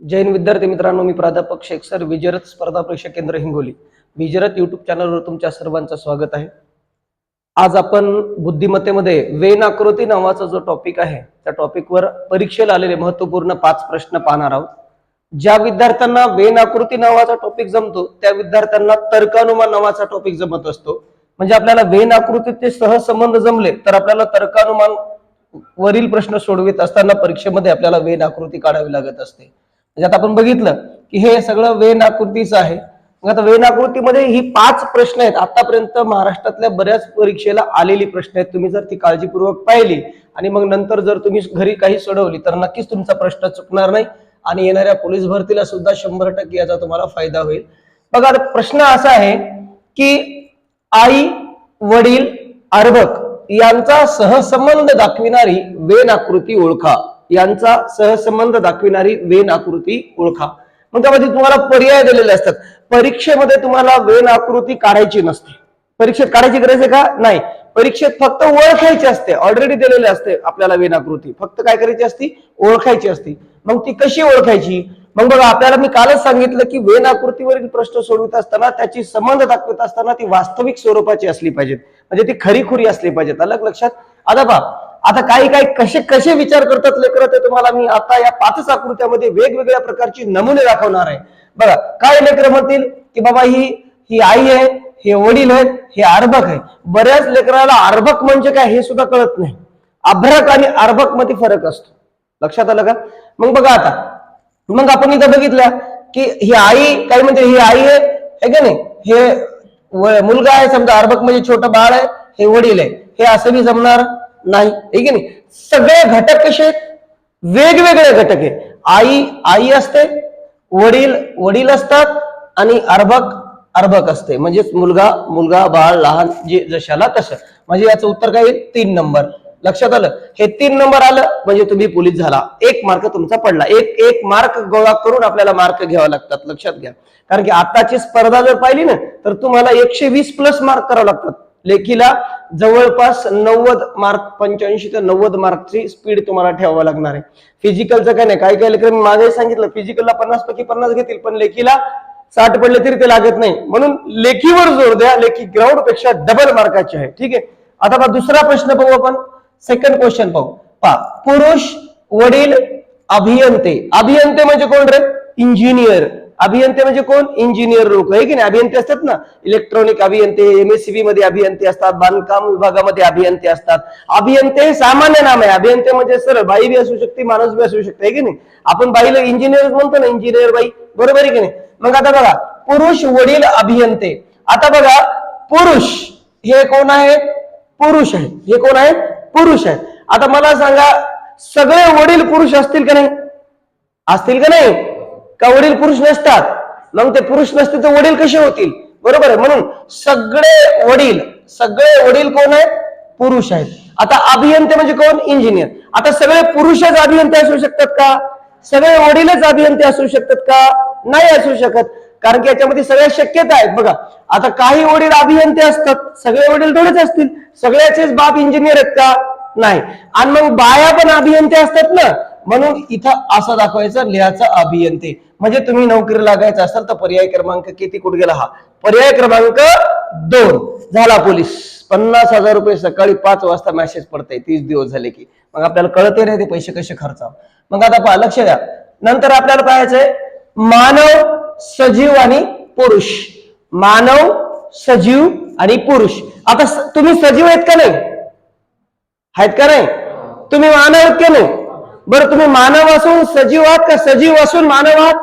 जैन विद्यार्थी मित्रांनो मी प्राध्यापक शेख सर विजरत स्पर्धा परीक्षा केंद्र हिंगोली. विजरत युट्यूब चॅनलवर तुमच्या सर्वांचं स्वागत आहे. आज आपण बुद्धिमत्तेमध्ये वेन आकृती नावाचा जो टॉपिक आहे त्या टॉपिकवर परीक्षेला आलेले महत्त्वपूर्ण पाच प्रश्न पाहणार आहोत. ज्या विद्यार्थ्यांना वेन आकृती नावाचा टॉपिक जमतो त्या विद्यार्थ्यांना तर्कानुमान नावाचा टॉपिक जमत असतो. म्हणजे आपल्याला वेन आकृतीचे सहसंबंध जमले तर आपल्याला तर्कानुमान वरील प्रश्न सोडवित असताना परीक्षेमध्ये आपल्याला वेन आकृती काढावी लागत असते. म्हणजे आता आपण बघितलं की हे सगळं वेन आकृतीचं आहे. मग आता वेन आकृतीमध्ये ही पाच प्रश्न आहेत. आतापर्यंत महाराष्ट्रातल्या बऱ्याच परीक्षेला आलेली प्रश्न आहेत. तुम्ही जर ती काळजीपूर्वक पाहिली आणि मग नंतर जर तुम्ही घरी काही सोडवली तर नक्कीच तुमचा प्रश्न चुकणार नाही आणि येणाऱ्या पोलीस भरतीला सुद्धा शंभर टक्के याचा तुम्हाला फायदा होईल. बघा आता प्रश्न असा आहे की आई वडील अर्भक यांचा सहसंबंध दाखविणारी वेन आकृती ओळखा. यांचा सहसंबंध दाखविणारी वेन आकृती ओळखा. मग त्यामध्ये तुम्हाला पर्याय दिलेले असतात. परीक्षेमध्ये तुम्हाला वेन आकृती काढायची नसते. परीक्षेत काढायची गरज आहे का? नाही. परीक्षेत फक्त ओळखायची असते. ऑलरेडी दिलेले असते आपल्याला वेन आकृती फक्त काय करायची असती? ओळखायची असती. मग ती कशी ओळखायची? मग बघा आपल्याला मी कालच सांगितलं की वेन आकृतीवरील प्रश्न सोडवित असताना त्याची संबंध दाखवत असताना ती वास्तविक स्वरूपाची असली पाहिजेत. म्हणजे ती खरीखुरी असली पाहिजेत. अलग लक्षात. आता पहा आता काही काही कसे कसे विचार करतात लेकर ते तुम्हाला मी आता या पाचच आकृत्यामध्ये वेगवेगळ्या प्रकारची नमुने दाखवणार आहे. बघा काय लेकर म्हणतील की बाबा ही ही आई आहे हे वडील आहेत हे अर्भक आहे. बऱ्याच लेकराला अर्भक म्हणजे काय हे सुद्धा कळत नाही. अभ्रक आणि अर्भकमध्ये फरक असतो. लक्षात आलं का? मग बघा आता. मग आपण इथं बघितलं की ही आई काय म्हणते ही आई आहे का नाही? हे मुलगा आहे समजा अर्भक म्हणजे छोटं बाळ आहे हे वडील आहे. हे असं बी जमणार? नाही. की नाही? सगळे घटक कसे आहेत? वेगवेगळे घटक आहे आई आई असते वडील वडील असतात आणि अर्भक अर्भक असते. म्हणजेच मुलगा मुलगा बाळ लहान जे जशाला तसं. म्हणजे याचं उत्तर काय येईल? तीन नंबर. लक्षात आलं? हे तीन नंबर आलं म्हणजे तुम्ही पोलीस झाला. एक मार्क तुमचा पडला. एक एक मार्क गोळा करून आपल्याला मार्क घ्यावा लागतात. लक्षात घ्या. कारण की आताची स्पर्धा जर पाहिली ना तर तुम्हाला एकशे वीस प्लस मार्क करावे लागतात. लेखीला जवळपास नव्वद मार्क पंच्याऐंशी ते नव्वद मार्कची स्पीड तुम्हाला ठेवावं लागणार आहे. फिजिकलचं काय नाही. काही काही लेकर मी मागे सांगितलं फिजिकलला पन्नास पैकी पन्नास घेतील पण लेखीला साठ पडले तरी ते लागत नाही. म्हणून लेखीवर जोर द्या लेखी ग्राउंडपेक्षा डबल मार्काची आहे. ठीक आहे? आता बघा दुसरा प्रश्न पाहू आपण. सेकंड क्वेश्चन पाहू. पहा पुरुष वडील अभियंते. अभियंते म्हणजे कोण रे? इंजिनियर अभियंते म्हणजे कोण? इंजिनियर लोक. आहे की नाही? अभियंते असतात ना? इलेक्ट्रॉनिक अभियंते एमएससीबी मध्ये अभियंते असतात बांधकाम विभागामध्ये अभियंते असतात. अभियंते हे सामान्य नाम आहे. अभियंते म्हणजे सरळ बाई बी असू शकते माणूस बी असू शकते की नाही? आपण बाईला इंजिनियर म्हणतो ना इंजिनियर बाई. बरोबर आहे की नाही? मग आता बघा पुरुष वडील अभियंते. आता बघा पुरुष हे कोण आहे? पुरुष आहे. हे कोण आहे? पुरुष आहे. आता मला सांगा सगळे वडील पुरुष असतील का नाही? असतील का नाही? का वडील पुरुष नसतात? मग ते पुरुष नसते तर वडील कसे होतील? बरोबर आहे. म्हणून सगळे वडील सगळे वडील कोण आहेत? पुरुष आहेत. आता अभियंते म्हणजे कोण? इंजिनियर आता सगळे पुरुषच अभियंते असू शकतात का? सगळे वडीलच अभियंते असू शकतात का? नाही असू शकत. कारण की याच्यामध्ये सगळ्या शक्यता आहेत. बघा आता काही वडील अभियंते असतात. सगळे वडील थोडेच असतील. सगळ्याचेच बाप इंजिनियर आहेत का? नाही. आणि मग बाया पण अभियंते असतात ना? म्हणून इथं असं दाखवायचं लिहायचं अभियंते. म्हणजे तुम्ही नोकरी लागायचं असाल तर पर्याय क्रमांक किती? कुठे गेला हा? पर्याय क्रमांक दोन. झाला पोलीस. पन्नास हजार रुपये सकाळी पाच वाजता मेसेज पडतंय. तीस दिवस झाले की. मग आपल्याला कळते नाही ते पैसे कसे खर्चाव? मग आता पहा लक्ष द्या. नंतर आपल्याला पाहायचंय मानव सजीव आणि पुरुष. मानव सजीव आणि पुरुष. आता तुम्ही सजीव आहेत का नाही? आहेत का नाही? तुम्ही मानव आहेत का नाही? बरं तुम्ही मानव असून सजीव आहात का सजीव असून मानव आहात?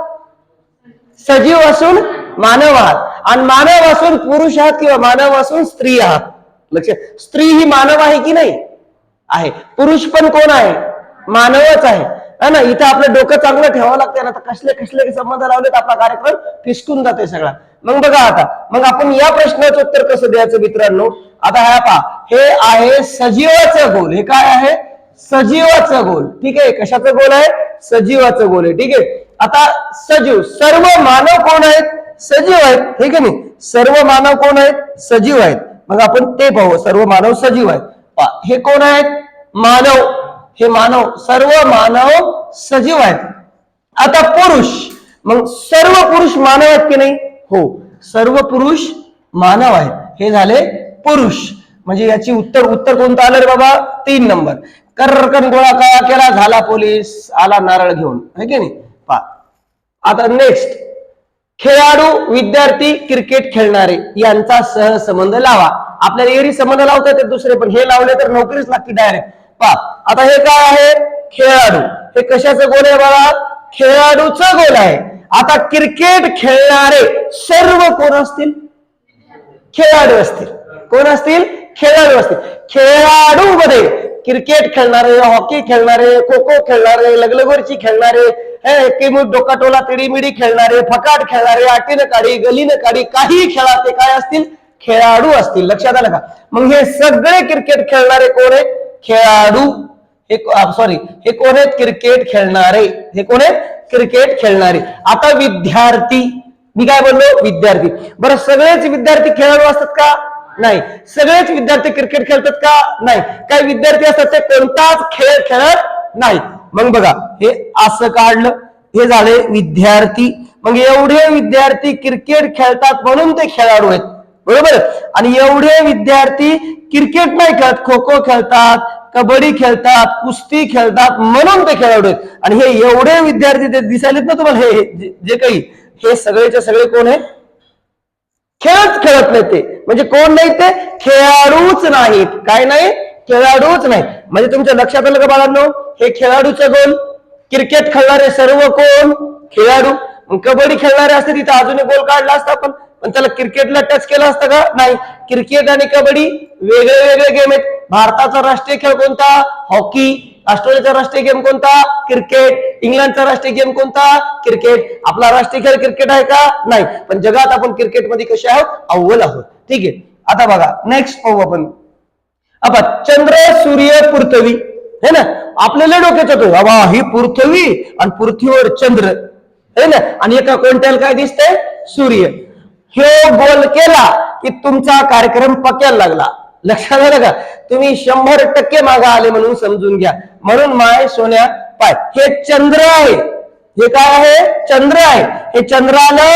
सजीव असून मानव आहात. आणि मानव असून पुरुष आहात किंवा मानव असून स्त्री आहात. लक्ष स्त्री ही मानव आहे की नाही? आहे. पुरुष पण कोण आहे? मानवच आहे. है ना? इथं आपलं डोकं चांगलं ठेवावं लागतं ना? आता कसले कसले संबंध लावलेत आपला कार्यक्रम? फिसकून जाते सगळा. मग बघा आता. मग आपण या प्रश्नाचं उत्तर कसं द्यायचं मित्रांनो? आता हा पहा. हे आहे सजीवाचं गोल. हे काय आहे? सजीवाचं गोल. ठीक आहे? कशाचं गोल आहे? सजीवाचं गोल आहे. ठीक आहे? आता सजीव सर्व मानव कोण आहेत? सजीव आहेत. हे आहे नाही सर्व मानव कोण आहेत? सजीव आहेत. मग आपण ते पाहू. सर्व मानव सजीव आहेत. हे कोण आहेत? मानव. हे मानव सर्व मानव सजीव आहेत. आता पुरुष. मग सर्व पुरुष मानव आहेत की नाही? हो. सर्व पुरुष मानव आहेत. हे झाले पुरुष. म्हणजे याची उत्तर उत्तर कोणतं आलं रे बाबा? तीन नंबर. कर्रकन गोळा काळा केला झाला पोलीस आला नारळ घेऊन. है की नाही? पा आता नेक्स्ट खेळाडू विद्यार्थी क्रिकेट खेळणारे यांचा सहसंबंध लावा. आपल्याला एरी संबंध लावता येते दुसरे पण हे लावले तर नोकरीच लागते डायरेक्ट पा आता हे काय आहे? खेळाडू. हे कशाचं गोल आहे बाळा? खेळाडूचा गोल आहे. आता क्रिकेट खेळणारे सर्व कोण असतील? खेळाडू असतील. कोण असतील? खेळाडू असतील. खेळाडू मध्ये क्रिकेट खेळणारे हॉकी खेळणारे खो खो खेळणारे लगलगोरची खेळणारे हे किमू डोकाटोला तिडीमिडी खेळणारे फकाट खेळणारे आटीनं काढी गलीनं काढी काही खेळा ते काय असतील? खेळाडू असतील. लक्षात आलं का? मग हे सगळे क्रिकेट खेळणारे कोण आहेत? खेळाडू. हे सॉरी हे कोण आहेत? क्रिकेट खेळणारे. हे कोण आहेत? क्रिकेट खेळणारे. आता विद्यार्थी. मी काय बोललो? विद्यार्थी. बरं सगळेच विद्यार्थी खेळाडू असतात का? नाही. सगळेच विद्यार्थी क्रिकेट खेळतात का? नाही. काही विद्यार्थी असतात ते कोणताच खेळ खेळत नाही मग बघा हे असं काढलं हे झाले विद्यार्थी. मग एवढे विद्यार्थी क्रिकेट खेळतात म्हणून ते खेळाडू आहेत. बरोबर? आणि एवढे विद्यार्थी क्रिकेट नाही खेळत. खो खो खेळतात कबड्डी खेळतात कुस्ती खेळतात म्हणून ते खेळाडू आहेत. आणि हे एवढे विद्यार्थी ते दिसायलेत ना तुम्हाला? हे जे- जे काही हे सगळेचे सगळे कोण आहे खेळच खेळत नाही ते. म्हणजे कोण नाही ते? खेळाडूच नाहीत. काय नाही? खेळाडूच नाही. म्हणजे तुमच्या लक्षात आलं का बाळांनो? हे खेळाडूचं गोल. क्रिकेट खेळणारे सर्व कोण? खेळाडू. कबड्डी खेळणारे असते तिथे अजून गोल काढला असता पण पण त्याला क्रिकेटला टच केलं असतं का? नाही. क्रिकेट आणि कबड्डी वेगळे वेगळे गेम आहेत. भारताचा राष्ट्रीय खेळ कोणता? हॉकी. ऑस्ट्रेलियाचा राष्ट्रीय गेम कोणता? क्रिकेट इंग्लंडचा राष्ट्रीय गेम कोणता? क्रिकेट आपला राष्ट्रीय खेळ क्रिकेट आहे का? नाही. पण जगात आपण क्रिकेटमध्ये कसे आहोत? अव्वल आहोत. ठीक आहे? आता बघा. नेक्स्ट पाहू आपण. आपण चंद्र सूर्य पृथ्वी. है ना? आपल्याला डोक्यात होतो बाबा ही पृथ्वी आणि पृथ्वीवर चंद्र. है ना? आणि एका कोणत्याला काय दिसतंय? सूर्य. हे गोल केला की तुमचा कार्यक्रम पक्याला लागला. लक्षात आलं का? तुम्ही शंभर टक्के मागा आले म्हणून समजून घ्या. म्हणून माय सोन्या पाय. हे चंद्र आहे. हे काय आहे? चंद्र आहे. हे चंद्राला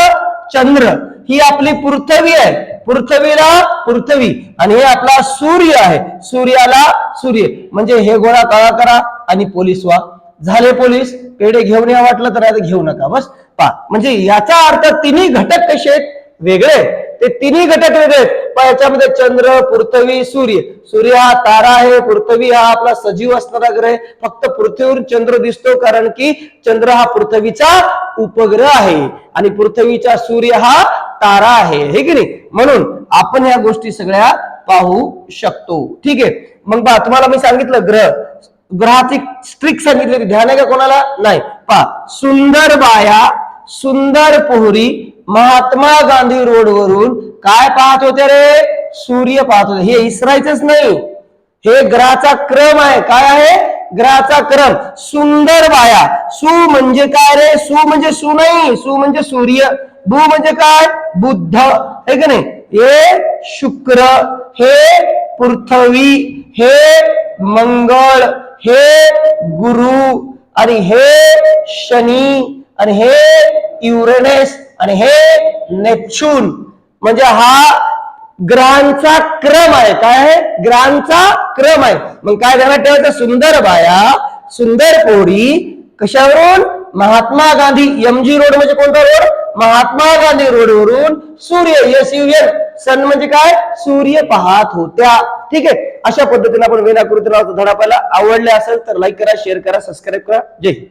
चंद्र. ही आपली पृथ्वी आहे. पृथ्वीला पृथ्वी. आणि हे आपला सूर्य आहे. सूर्याला सूर्य. म्हणजे हे गोळा काळा करा आणि पोलीस वा झाले पोलीस. पेढे घेऊन या वाटलं तर आता घेऊ नका. बस. पा म्हणजे याचा अर्थ तिन्ही घटक कसे आहेत? वेगळे. ते तिन्ही घटक वेगळे आहेत. याच्यामध्ये चंद्र पृथ्वी सूर्य. सूर्य हा तारा आहे पृथ्वी हा आपला सजीव असणारा ग्रह फक्त पृथ्वीवरून चंद्र दिसतो कारण की चंद्र हा पृथ्वीचा उपग्रह आहे. आणि पृथ्वीचा सूर्य हा तारा आहे. हे की नाही? म्हणून आपण ह्या गोष्टी सगळ्या पाहू शकतो. ठीक आहे? मग बा तुम्हाला मी सांगितलं ग्रह. ग्रहाची स्ट्रिक सांगितली होती. ध्यान आहे का कोणाला? नाही. पा सुंदर बाया सुंदर पोहरी महात्मा गांधी रोड वरून काय पाहत होते रे? सूर्य पाहत होते. हे इसरायचंच नाही. हे ग्रहाचा क्रम आहे. काय आहे? ग्रहाचा क्रम. सुंदर बाया. सु म्हणजे काय रे? सु म्हणजे सु नाही. सु म्हणजे सूर्य. भू म्हणजे काय? बुद्ध. हे का नाही? हे शुक्र. हे पृथ्वी. हे मंगळ. हे गुरु. आणि हे शनी. आणि हे युरेनस आणि हे नेपच्यून म्हणजे हा ग्रहांचा क्रम आहे. काय आहे? ग्रहांचा क्रम आहे. मग काय ध्यानात ठेवायचं? सुंदर बाया सुंदर पोरी कशावरून? महात्मा गांधी एमजी रोड म्हणजे कोणता रोड? महात्मा गांधी रोडवरून सूर्य एस युएन सन म्हणजे काय? सूर्य पाहत होत्या. ठीक आहे? अशा पद्धतीने आपण वेनाकृती नावाचा धडा पाहिला. आवडले असेल तर लाईक करा शेअर करा सबस्क्राईब करा. जय हिंद.